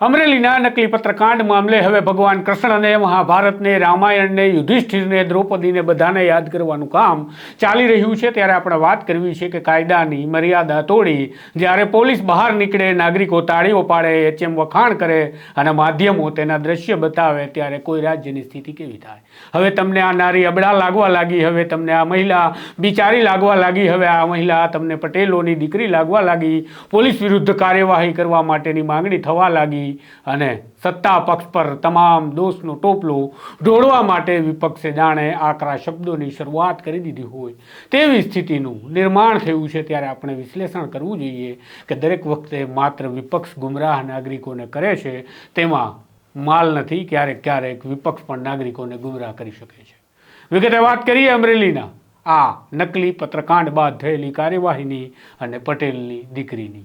અમરેલીના નકલી પત્રકાંડ મામલે હવે ભગવાન કૃષ્ણને, મહાભારતને, રામાયણને, યુધિષ્ઠિરને, દ્રૌપદીને બધાને યાદ કરવાનું કામ ચાલી રહ્યું છે. ત્યારે આપણે વાત કરવી છે કે કાયદાની મર્યાદા તોડી જ્યારે પોલીસ બહાર નીકળે, નાગરિકો તાળીઓ પાડે એચએમ વખાણ કરે અને માધ્યમો તેના દ્રશ્ય બતાવે ત્યારે કોઈ રાજ્યની સ્થિતિ કેવી થાય? હવે તમને આ નારી અબડા લાગવા લાગી, હવે તમને આ મહિલા બિચારી લાગવા લાગી, હવે આ મહિલા તમને પટેલોની દીકરી લાગવા લાગી, પોલીસ વિરુદ્ધ કાર્યવાહી કરવા માટેની માંગણી થવા લાગી અને સત્તા પક્ષ પર તમામ દોષનો ટોપલો ઢોળવા માટે વિપક્ષે જાણે આકરા શબ્દોની શરૂઆત કરી દીધી હોય. તેવી સ્થિતિનું નિર્માણ થયું છે ત્યારે આપણે વિશ્લેષણ કરવું જોઈએ કે દરેક વખતે માત્ર વિપક્ષ ગુમરાહ નાગરિકોને કરે છે તેમાં માલ નથી, ક્યારેક ક્યારેક વિપક્ષ પણ નાગરિકોને ગુમરાહ કરી શકે છે. વિગતે વાત કરીએ અમરેલીના. આ નકલી પત્રકાંડ બાદ થયેલી કાર્યવાહીની અને પટેલની દીકરીની.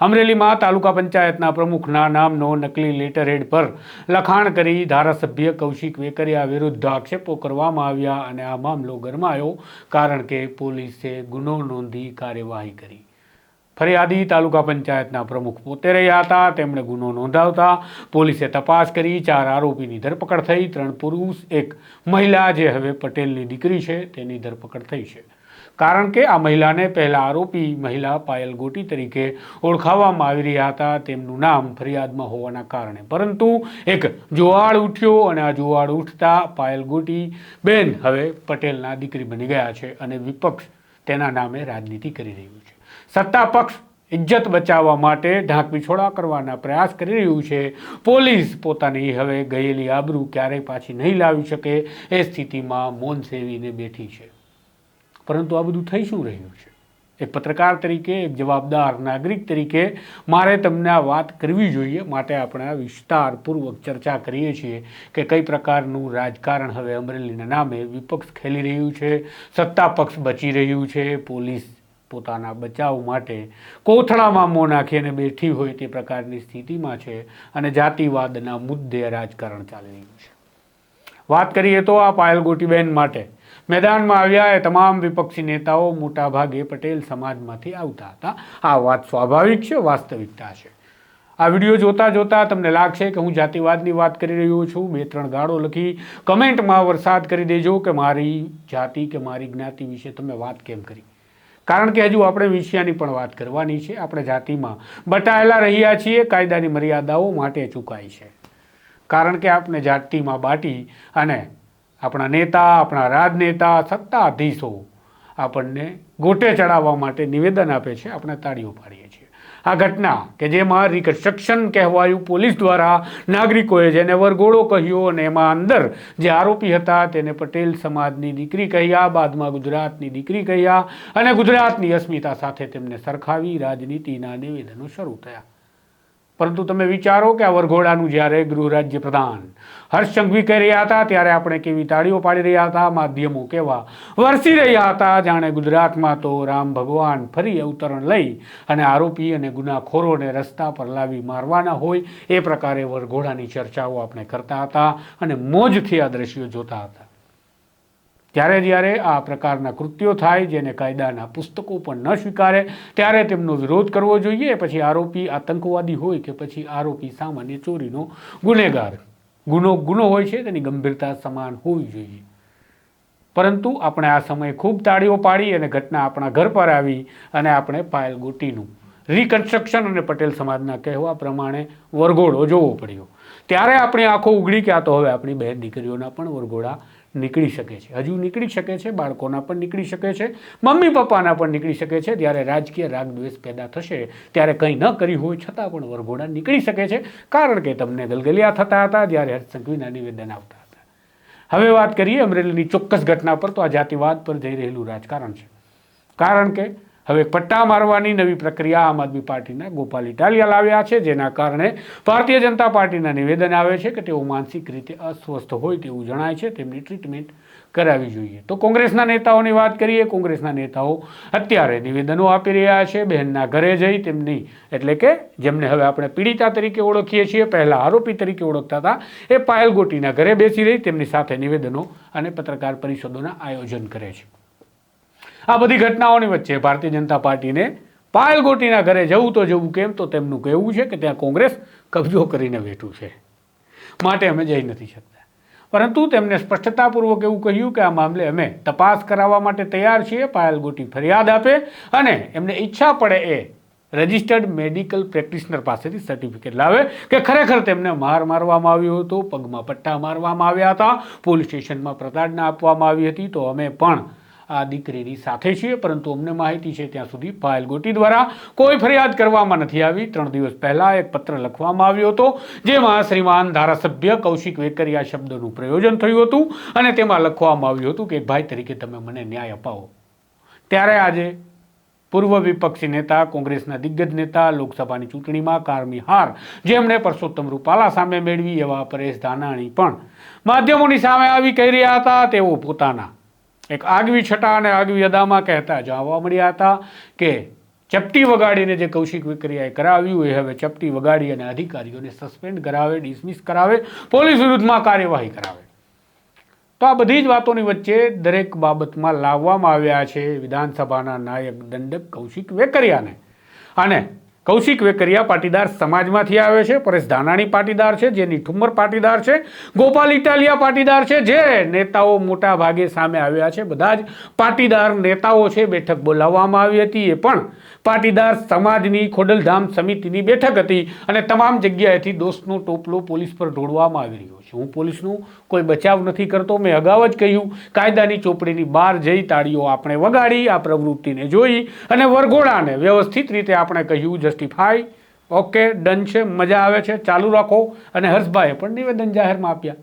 અમરેલીમાં તાલુકા પંચાયતના પ્રમુખના નામનો નકલી લેટરહેડ પર લખાણ કરી ધારાસભ્ય કૌશિક વેકરિયા વિરુદ્ધ આક્ષેપો કરવામાં આવ્યા અને આ મામલો ગરમાયો કારણ કે પોલીસે ગુનો નોંધી કાર્યવાહી કરી. ફરિયાદી તાલુકા પંચાયતના પ્રમુખ પોતે રહ્યા હતા, તેમણે ગુનો નોંધાવતા પોલીસે તપાસ કરી, ચાર આરોપીની ધરપકડ થઈ, ત્રણ પુરુષ, એક મહિલા, જે હવે પટેલની દીકરી છે, તેની ધરપકડ થઈ છે. કારણ કે આ મહિલાને પહેલા આરોપી મહિલા પાયલ ગોટી તરીકે ઓળખાવવામાં આવી રહ્યા હતા. તેમનું નામ ફરિયાદમાં હોવાના કારણે. પરંતુ એક જોવાળ ઉઠ્યો અને આ જોવાળ ઉઠતા પાયલ ગોટી બેન હવે પટેલના દીકરી બની ગયા છે અને વિપક્ષ તેના નામે રાજનીતિ કરી રહ્યું છે. સત્તા પક્ષ ઇજ્જત બચાવવા માટે ઢાંક પીછોડા કરવાના પ્રયાસ કરી રહ્યું છે. પોલીસ પોતાની હવે ગયેલી આબરૂ ક્યારેય પાછી નહીં લાવી શકે એ સ્થિતિમાં મૌન સેવીને બેઠી છે. પરંતુ આ બધું થઈ શું રહ્યું છે? એક પત્રકાર તરીકે, એક જવાબદાર નાગરિક તરીકે મારે તમને આ વાત કરવી જોઈએ, માટે આપણે આ વિસ્તારપૂર્વક ચર્ચા કરીએ છીએ કે કઈ પ્રકારનું રાજકારણ હવે અમરેલીના નામે વિપક્ષ ખેલી રહ્યું છે, સત્તા પક્ષ બચી રહ્યું છે, પોલીસ પોતાના બચાવ માટે કોથળામાં મોં નાખીને બેઠી હોય તે પ્રકારની સ્થિતિમાં છે અને જાતિવાદના મુદ્દે રાજકારણ ચાલી રહ્યું છે. વાત કરીએ તો આ પાયલ ગોટીબેન માટે. મેદાનમાં આવ્યા એ તમામ વિપક્ષી નેતાઓ મોટાભાગે પટેલ સમાજમાંથી આવતા હતા. આ વાત સ્વાભાવિક છે, વાસ્તવિકતા છે. આ વીડિયો જોતા જોતા તમને લાગશે કે હું જાતિવાદની વાત કરી રહ્યો છું. બે ત્રણ ગાળો લખી કમેન્ટમાં વરસાદ કરી દેજો કે મારી જાતિ કે મારી જ્ઞાતિ વિશે તમે વાત કેમ કરી? કારણ કે હજુ આપણે વિષયાની પણ વાત કરવાની છે. આપણે જાતિમાં બટાયેલા રહ્યા છીએ. કાયદાની મર્યાદાઓ માટે ચૂકાય છે. કારણ કે આપણે જાતિમાં બાટી અને આપણા નેતા, આપણા રાજનેતા, સત્તાધીશો આપણને ગોટે ચડાવવા માટે નિવેદન આપે છે, આપણે તાળીઓ પાડીએ છીએ. આ ઘટના કે જેમાં રિકન્સ્ટ્રક્શન કહેવાયું પોલીસ દ્વારા નાગરિકોએ જેને વરઘોડો કહ્યો અને એમાં અંદર જે આરોપી હતા તેને પટેલ સમાજની દીકરી કહ્યા, બાદમાં ગુજરાતની દીકરી કહ્યા અને ગુજરાતની અસ્મિતા સાથે તેમને સરખાવી રાજનીતિના નિવેદનો શરૂ થયા. પરંતુ તમે વિચારો કે આ વરઘોડાનું જ્યારે ગૃહ રાજ્ય પ્રધાન હર્ષ સંઘવી કહી રહ્યા હતા, ત્યારે આપણે કેવી તાળીઓ પાડી રહ્યા હતા, માધ્યમો કેવા વરસી રહ્યા હતા, જાણે ગુજરાતમાં તો રામ ભગવાન ફરી અવતરણ લઈ અને આરોપી અને ગુનાખોરોને રસ્તા પર લાવી મારવાના હોય એ પ્રકારે વરઘોડાની ચર્ચાઓ આપણે કરતા હતા અને મોજથી આ દ્રશ્યો જોતા હતા. ત્યારે જ્યારે આ પ્રકારના કૃત્યો થાય, જેને કાયદાના પુસ્તકો પણ ન સ્વીકારે, ત્યારે તેમનો વિરોધ કરવો જોઈએ. પછી આરોપી આતંકવાદી હોય કે પછી આરોપી સામાન્ય ચોરીનો ગુનેગાર. ગુનો ગુનો હોય છે, તેની ગંભીરતા સમાન હોવી જોઈએ. પરંતુ આપણે આ સમયે ખૂબ તાળીઓ પાડી અને ઘટના આપણા ઘર પર આવી અને આપણે પાયલ ગોટીનું રિકન્સ્ટ્રક્શન અને પટેલ સમાજના કહેવા પ્રમાણે વરઘોડો જોવો પડ્યો. ત્યારે આપણી આંખો ઉઘડી કે આ તો હવે આપણી બહેન દીકરીઓના પણ વરઘોડા નીકળી શકે છે. હજુ નીકળી શકે છે, બાળકોના પણ નીકળી શકે છે, મમ્મી પપ્પાના પણ નીકળી શકે છે. જ્યારે રાજકીય રાગ દ્વેષ પેદા થશે, ત્યારે કંઈ ન કરી હોય છતાં પણ વરઘોડા નીકળી શકે છે. કારણ કે તમને ગલગલિયા થતા હતા જ્યારે હર્ષ સંઘવીના નિવેદન આવતા હતા. હવે વાત કરીએ અમરેલીની ચોક્કસ ઘટના પર, તો આ જાતિવાદ પર જઈ રહેલું રાજકારણ છે. કારણ કે હવે પટ્ટા મારવાની નવી પ્રક્રિયા આમ આદમી પાર્ટીના ગોપાલ ઇટાલિયા લાવ્યા છે, જેના કારણે ભારતીય જનતા પાર્ટીના નિવેદન આવે છે કે તેઓ માનસિક રીતે અસ્વસ્થ હોય તેવું જણાય છે, તેમની ટ્રીટમેન્ટ કરાવી જોઈએ. તો કોંગ્રેસના નેતાઓની વાત કરીએ, કોંગ્રેસના નેતાઓ અત્યારે નિવેદનો આપી રહ્યા છે, બહેનના ઘરે જઈ તેમની, એટલે કે જેમને હવે આપણે પીડિતા તરીકે ઓળખીએ છીએ, પહેલાં આરોપી તરીકે ઓળખતા હતા, એ પાયલ ગોટીના ઘરે બેસી રહી, તેમની સાથે નિવેદનો અને પત્રકાર પરિષદોના આયોજન કરે છે. આ બધી ઘટનાઓની વચ્ચે ભારતીય જનતા પાર્ટીને પાયલગોટીના ઘરે જવું તો જવું કેમ તો તેમનું કહેવું છે કે ત્યાં કોંગ્રેસ કબજો કરીને બેઠું છે. માટે અમે જઈ નથી શકતા. પરંતુ તેમને સ્પષ્ટતાપૂર્વક એવું કહ્યું કે આ મામલે અમે તપાસ કરાવવા માટે તૈયાર છીએ, પાયલ ગોટી ફરિયાદ આપે અને એમને ઈચ્છા પડે એ રજિસ્ટર્ડ મેડિકલ પ્રેક્ટિશનર પાસેથી સર્ટિફિકેટ લાવે કે ખરેખર તેમને માર મારવામાં આવ્યો હતો, પગમાં પટ્ટા મારવામાં આવ્યા હતા, પોલીસ સ્ટેશનમાં પ્રતાડના આપવામાં આવી હતી, તો અમે પણ આ દીકરીની સાથે છીએ, પરંતુ અમને માહિતી છે ત્યાં સુધી પાયલ ગોટી દ્વારા કોઈ ફરિયાદ કરવામાં નથી આવી. ત્રણ દિવસ પહેલાં એક પત્ર લખવામાં આવ્યો હતો, જેમાં શ્રીમાન ધારાસભ્ય કૌશિક વેકરિયા શબ્દનું પ્રયોજન થયું હતું અને તેમાં લખવામાં આવ્યું હતું કે, ભાઈ તરીકે તમે મને ન્યાય અપાવો. ત્યારે આજે પૂર્વ વિપક્ષી નેતા, કોંગ્રેસના દિગ્ગજ નેતા, લોકસભાની ચૂંટણીમાં કારમી હાર જેમણે પરસોત્તમ રૂપાલા સામે મેળવી એવા પરેશ ધાનાણી પણ માધ્યમોની સામે આવી કહી રહ્યા હતા. તેઓ પોતાના એક આગવી છટા અને આગવી અદામાં કહેતા જાણવા મળ્યા હતા કે ચપટી વગાડીને જે કૌશિક વિક્રિયાએ કરાવ્યું, એ હવે ચપટી વગાડી અને અધિકારીઓને સસ્પેન્ડ કરાવે ડિસમિસ કરાવે, પોલીસ વિરુદ્ધમાં કાર્યવાહી કરાવે. તો આ બધી જ વાતોની વચ્ચે દરેક બાબતમાં લાવવામાં આવ્યા છે વિધાનસભાના નાયક દંડક કૌશિક વેકરિયાને. અને કૌશિક વેકરિયા પાટીદાર સમાજમાંથી આવે છે, પરેશ ધાનાણી પાટીદાર છે જેની ઠુમ્મર પાટીદાર છે, ગોપાલ ઇટાલિયા પાટીદાર છે, જે નેતાઓ મોટા ભાગે સામે આવ્યા છે. બધા જ પાટીદાર નેતાઓ છે, બેઠક બોલાવવામાં આવી હતી. એ પણ પાટીદાર સમાજની ખોડલધામ સમિતિની બેઠક હતી અને તમામ જગ્યાએથી દોષનો ટોપલો પોલીસ પર ઢોળવામાં આવી રહ્યો હું પોલીસનું કોઈ બચાવ નથી કરતો. મેં અગાઉ જ કહ્યું, કાયદાની ચોપડીની બહાર જઈ તાળીઓ આપણે વગાડી, આ પ્રવૃત્તિને જોઈ અને વરઘોડાને વ્યવસ્થિત રીતે આપણે કહ્યું જસ્ટિફાઈ ઓકે, ડન છે, મજા આવે છે, ચાલુ રાખો. અને હર્ષભાઈએ પણ નિવેદન જાહેરમાં આપ્યા.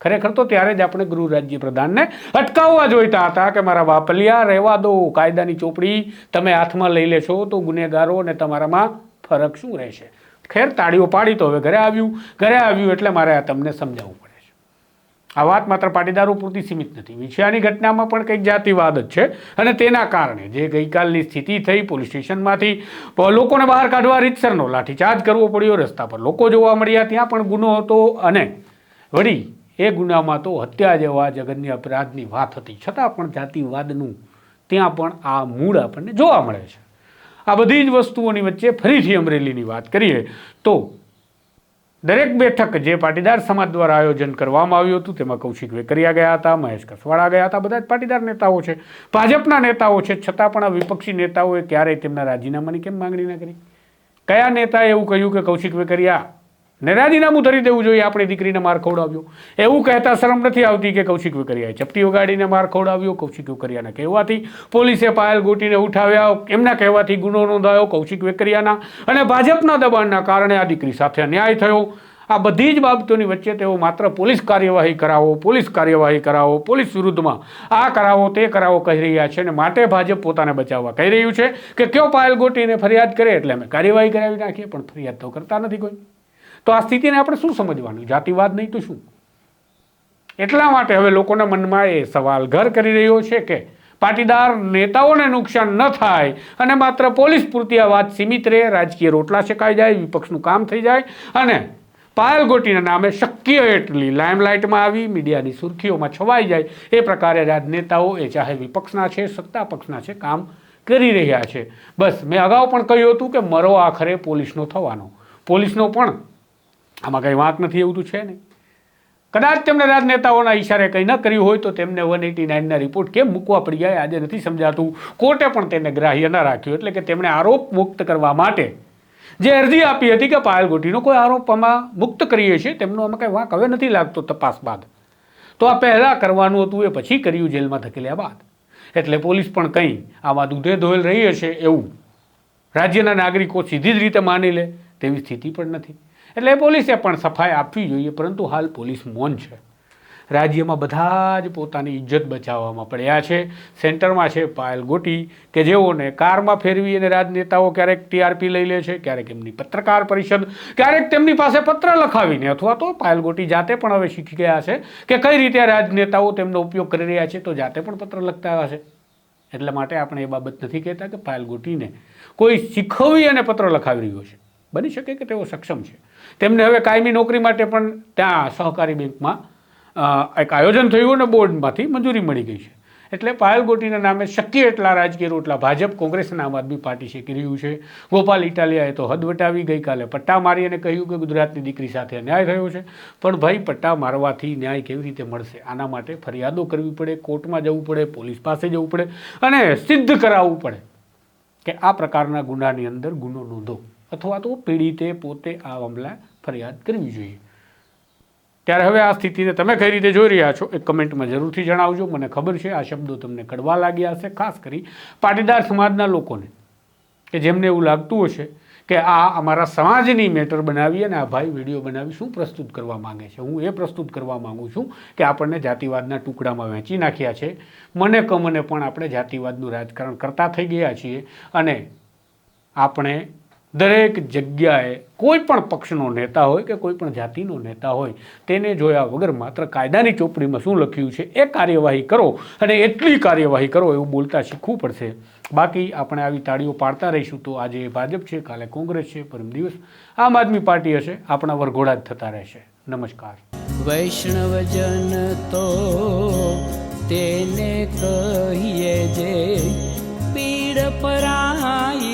ખરેખર તો ત્યારે જ આપણે ગૃહ રાજ્ય પ્રધાનને અટકાવવા જોઈતા હતા કે મારા વાપલિયા, રહેવા દો. કાયદાની ચોપડી તમે હાથમાં લઈ લેશો તો ગુનેગારો અને તમારામાં ફરક શું રહેશે? ખેર તાળીઓ પાડી તો હવે ઘરે આવ્યું. ઘરે આવ્યું એટલે મારે આ તમને સમજાવવું પડે છે. આ વાત માત્ર પાટીદારો પૂરતી સીમિત નથી. વિછિયાની ઘટનામાં પણ કંઈક જાતિવાદ જ છે અને તેના કારણે જે ગઈકાલની સ્થિતિ થઈ પોલીસ સ્ટેશનમાંથી લોકોને બહાર કાઢવા રીતસરનો લાઠીચાર્જ કરવો પડ્યો. રસ્તા પર લોકો જોવા મળ્યા. ત્યાં પણ ગુનો હતો અને વળી એ ગુનામાં તો હત્યા જેવા જગન્ય અપરાધની વાત હતી. છતાં પણ જાતિવાદનું ત્યાં પણ આ મૂળ આપણને જોવા મળે છે. આ બધી જ વસ્તુઓની વચ્ચે ફરીથી અમરેલીની વાત કરીએ તો દરેક બેઠક જે પાટીદાર સમાજ દ્વારા આયોજન કરવામાં આવ્યું હતું, તેમાં કૌશિક વેકરિયા ગયા હતા, મહેશ કસવાળા ગયા હતા, બધા જ પાટીદાર નેતાઓ છે. ભાજપના નેતાઓ છે, છતાં પણ આ વિપક્ષી નેતાઓએ ક્યારેય તેમના રાજીનામાની કેમ માંગણી ના કરી? કયા નેતાએ એવું કહ્યું કે કૌશિક વેકરિયા ને રાજીનામું ધરી દેવું જોઈએ આપણી દીકરીને માર ખવડાવ્યો. એવું કહેતા શરમ નથી આવતી કે કૌશિક વેકરિયાએ ચપટી વગાડીને માર ખવડાવ્યો, કૌશિક વેકરિયાના કહેવાથી પોલીસે પાયલ ગોટીને ઉઠાવ્યા. એમના કહેવાથી ગુનો નોંધાયો કૌશિક વેકરિયાના અને ભાજપના દબાણના કારણે આ દીકરી સાથે અન્યાય થયો. આ બધી જ બાબતોની વચ્ચે તેઓ માત્ર પોલીસ કાર્યવાહી કરાવો, પોલીસ કાર્યવાહી કરાવો, પોલીસ વિરુદ્ધમાં આ કરાવો, તે કરાવો કહી રહ્યા છે અને માટે ભાજપ પોતાને બચાવવા કહી રહ્યું છે કે કયો પાયલ ગોટીને ફરિયાદ કરે એટલે અમે કાર્યવાહી કરાવી નાખીએ, પણ ફરિયાદ તો કરતા નથી કોઈ. તો આ સ્થિતિને આપણે શું સમજવાનું? જાતિવાદ નહીં તો શું? એટલા માટે હવે લોકોના મનમાં એ સવાલ ઘર કરી રહ્યો છે કે પાટીદાર નેતાઓને નુકસાન ન થાય અને માત્ર પોલીસ પૂરતી આ વાત સીમિત રહે, રાજકીય રોટલા શેકાઈ જાય, વિપક્ષનું કામ થઈ જાય અને પાયલ ગોટીના નામે શક્ય એટલી લાઇમલાઇટમાં આવી, મીડિયાની સુર્ખીઓમાં છવાઈ જાય, એ પ્રકારે રાજનેતાઓ એ ચાહે વિપક્ષના છે, સત્તા પક્ષના છે, કામ કરી રહ્યા છે. બસ મેં અગાઉ પણ કહ્યું હતું કે મરો આખરે પોલીસનો થવાનો. પોલીસનો પણ આમાં કંઈ વાંક નથી, એવું તો છે નહીં. કદાચ તેમને રાજનેતાઓના ઈશારે કંઈ ન કર્યું હોય તો તેમને વન એટી નાઇનના રિપોર્ટ કેમ મૂકવા પડી ગયા આજે નથી સમજાતું. કોર્ટે પણ તેને ગ્રાહ્ય ન રાખ્યું, એટલે કે તેમણે આરોપ મુક્ત કરવા માટે જે અરજી આપી હતી કે પાયલ ગોટીનો કોઈ આરોપ આમાં મુક્ત કરીએ છીએ, તેમનો આમાં કંઈ વાંક હવે નથી લાગતો તપાસ બાદ. તો આ પહેલાં કરવાનું હતું, એ પછી કર્યું જેલમાં ધકેલ્યા બાદ. એટલે પોલીસ પણ કંઈ આમાં દૂધે ધોયેલ રહી હશે એવું રાજ્યના નાગરિકો સીધી જ રીતે માની લે, તેવી સ્થિતિ પણ નથી. એટલે પોલીસે પણ સફાઈ આપવી જોઈએ, પરંતુ હાલ પોલીસ મૌન છે. રાજ્યમાં બધા જ પોતાની ઇજ્જત બચાવવામાં પડ્યા છે. સેન્ટરમાં છે પાયલ ગોટી, કે જેઓને કારમાં ફેરવી અને રાજનેતાઓ ક્યારેક ટીઆરપી લઈ લે છે, ક્યારેક એમની પત્રકાર પરિષદ, ક્યારેક તેમની પાસે પત્ર લખાવીને, અથવા તો પાયલ ગોટી જાતે પણ હવે શીખી ગયા છે કે કઈ રીતે રાજનેતાઓ તેમનો ઉપયોગ કરી રહ્યા છે, તો જાતે પણ પત્ર લખતા હશે. એટલા માટે આપણે એ બાબત નથી કહેતા કે પાયલ ગોટીને કોઈ શીખવી અને પત્ર લખાવી રહ્યો છે. બની શકે કે તેઓ સક્ષમ છે. તેમને હવે કાયમી નોકરી માટે પણ ત્યાં સહકારી બેંકમાં એક આયોજન થયું અને બોર્ડમાંથી મંજૂરી મળી ગઈ છે. એટલે પાયલ ગોટીના નામે શક્ય એટલા રાજકીય રોટલા ભાજપ કોંગ્રેસ અને આમ આદમી પાર્ટી શેકી રહ્યું છે. ગોપાલ ઇટાલિયાએ તો હદ વટાવી, ગઈકાલે પટ્ટા મારી અને કહ્યું કે ગુજરાતની દીકરી સાથે અન્યાય થયો છે. પણ ભાઈ, પટ્ટા મારવાથી ન્યાય કેવી રીતે મળશે? આના માટે ફરિયાદો કરવી પડે, કોર્ટમાં જવું પડે, પોલીસ પાસે જવું પડે અને સિદ્ધ કરાવવું પડે કે આ પ્રકારના ગુનાની અંદર ગુનો નોંધો. અથવા તો પીડિતે પોતે આ મામલા ફરિયાદ કરવી જોઈએ. ત્યારે હવે આ સ્થિતિને તમે કઈ રીતે જોઈ રહ્યા છો એક કમેન્ટમાં જરૂરથી જણાવજો. મને ખબર છે આ શબ્દો તમને કડવા લાગ્યા હશે, ખાસ કરી પાટીદાર સમાજના લોકોને. કે જેમને એવું લાગતું હશે કે આ અમારા સમાજની મેટર બનાવી અને આ ભાઈ વીડિયો બનાવી શું પ્રસ્તુત કરવા માંગે છે? હું એ પ્રસ્તુત કરવા માગું છું કે આપણને જાતિવાદના ટુકડામાં વહેંચી નાખ્યા છે. મને કમને પણ આપણે જાતિવાદનું રાજકારણ કરતા થઈ ગયા છીએ અને આપણે દરેક જગ્યાએ કોઈ પણ પક્ષનો નેતા હોય કે કોઈ પણ જાતિનો નેતા હોય, તેને જોયા વગર માત્ર કાયદાની ચોપડીમાં શું લખ્યું છે, એ કાર્યવાહી કરો અને એટલી કાર્યવાહી કરો એવું બોલતા શીખવું પડશે. બાકી આપણે આવી તાળીઓ પાડતા રહીશું તો આજે ભાજપ છે, કાલે કોંગ્રેસ છે, પરમ દિવસ આમ આદમી પાર્ટી હશે, આપણા વરઘોડા જ થતા રહેશે. નમસ્કાર. વૈષ્ણવજન તો તેને કહીએ જે પીડ પરાઈ